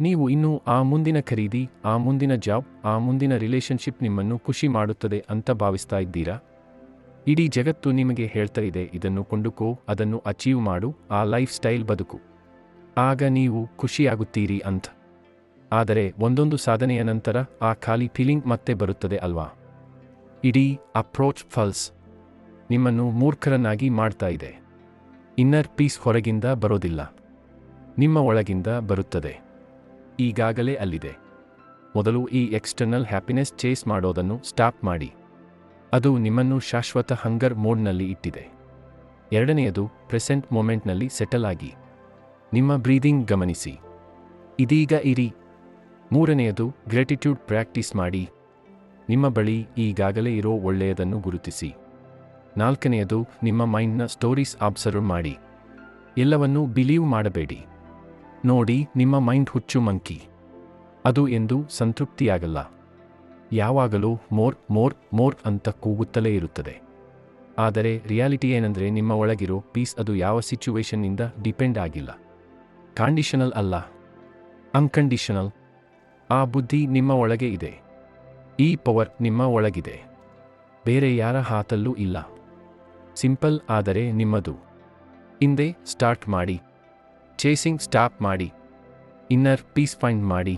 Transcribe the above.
ನೀವು ಇನ್ನೂ ಆ ಮುಂದಿನ ಖರೀದಿ, ಆ ಮುಂದಿನ ಜಾಬ್, ಆ ಮುಂದಿನ ರಿಲೇಶನ್ಶಿಪ್ ನಿಮ್ಮನ್ನು ಖುಷಿ ಮಾಡುತ್ತದೆ ಅಂತ ಭಾವಿಸ್ತಾ ಇದ್ದೀರಾ? ಇಡೀ ಜಗತ್ತು ನಿಮಗೆ ಹೇಳ್ತಾ ಇದೆ, ಇದನ್ನು ಕೊಂಡುಕೋ, ಅದನ್ನು ಅಚೀವ್ ಮಾಡು, ಆ ಲೈಫ್ ಸ್ಟೈಲ್ ಬದುಕು. ಆಗ ನೀವು ಖುಷಿಯಾಗುತ್ತೀರಿ ಅಂತ. ಆದರೆ ಒಂದೊಂದು ಸಾಧನೆಯ ನಂತರ ಆ ಖಾಲಿ ಫೀಲಿಂಗ್ ಮತ್ತೆ ಬರುತ್ತದೆ ಅಲ್ವಾ? ಇಡೀ ಅಪ್ರೋಚ್ ಫಲ್ಸ್ ನಿಮ್ಮನ್ನು ಮೂರ್ಖರನ್ನಾಗಿ ಮಾಡ್ತಾ ಇದೆ. ಇನ್ನರ್ ಪೀಸ್ ಹೊರಗಿಂದ ಬರೋದಿಲ್ಲ. ನಿಮ್ಮ ಒಳಗಿಂದ ಬರುತ್ತದೆ. ಈಗಾಗಲೇ ಅಲ್ಲಿದೆ. ಮೊದಲು ಈ ಎಕ್ಸ್ಟರ್ನಲ್ ಹ್ಯಾಪಿನೆಸ್ ಚೇಸ್ ಮಾಡೋದನ್ನು ಸ್ಟಾಪ್ ಮಾಡಿ. ಅದು ನಿಮ್ಮನ್ನು ಶಾಶ್ವತ ಹಂಗರ್ ಮೋಡ್ನಲ್ಲಿ ಇಟ್ಟಿದೆ. ಎರಡನೆಯದು ಪ್ರೆಸೆಂಟ್ ಮೊಮೆಂಟ್ನಲ್ಲಿ ಸೆಟಲ್ ಆಗಿ. ನಿಮ್ಮ ಬ್ರೀದಿಂಗ್ ಗಮನಿಸಿ. ಇದೀಗ ಇರಿ. ಮೂರನೆಯದು ಗ್ರ್ಯಾಟಿಟ್ಯೂಡ್ ಪ್ರಾಕ್ಟೀಸ್ ಮಾಡಿ. ನಿಮ್ಮ ಬಳಿ ಈಗಾಗಲೇ ಇರೋ ಒಳ್ಳೆಯದನ್ನು ಗುರುತಿಸಿ. ನಾಲ್ಕನೆಯದು ನಿಮ್ಮ ಮೈಂಡ್ನ ಸ್ಟೋರೀಸ್ ಆಬ್ಸರ್ವ್ ಮಾಡಿ. ಎಲ್ಲವನ್ನೂ ಬಿಲೀವ್ ಮಾಡಬೇಡಿ. ನೋಡಿ, ನಿಮ್ಮ ಮೈಂಡ್ ಹುಚ್ಚು ಮಂಕಿ. ಅದು ಎಂದು ಸಂತೃಪ್ತಿಯಾಗಲ್ಲ. ಯಾವಾಗಲೂ ಮೋರ್ ಮೋರ್ ಮೋರ್ ಅಂತ ಕೂಗುತ್ತಲೇ ಇರುತ್ತದೆ. ಆದರೆ ರಿಯಾಲಿಟಿ ಏನಂದ್ರೆ ನಿಮ್ಮ ಒಳಗಿರೋ ಪೀಸ್ ಅದು ಯಾವ ಸಿಚುವೇಶನ್ನಿಂದ ಡಿಪೆಂಡ್ ಆಗಿಲ್ಲ. ಕಂಡೀಷನಲ್ ಅಲ್ಲ. ಅನ್ಕಂಡೀಷನಲ್ ಆ ಬುದ್ಧಿ ನಿಮ್ಮ ಒಳಗೆ ಇದೆ. ಈ ಪವರ್ ನಿಮ್ಮ ಒಳಗಿದೆ. ಬೇರೆ ಯಾರ ಹಾತಲ್ಲೂ ಇಲ್ಲ. ಸಿಂಪಲ್ ಆದರೆ ನಿಮ್ಮದು. ಹಿಂದೆ ಸ್ಟಾರ್ಟ್ ಮಾಡಿ. ಚೇಸಿಂಗ್ ಸ್ಟಾಪ್ ಮಾಡಿ ಇನ್ನರ್ ಪೀಸ್ ಫೈಂಡ್ ಮಾಡಿ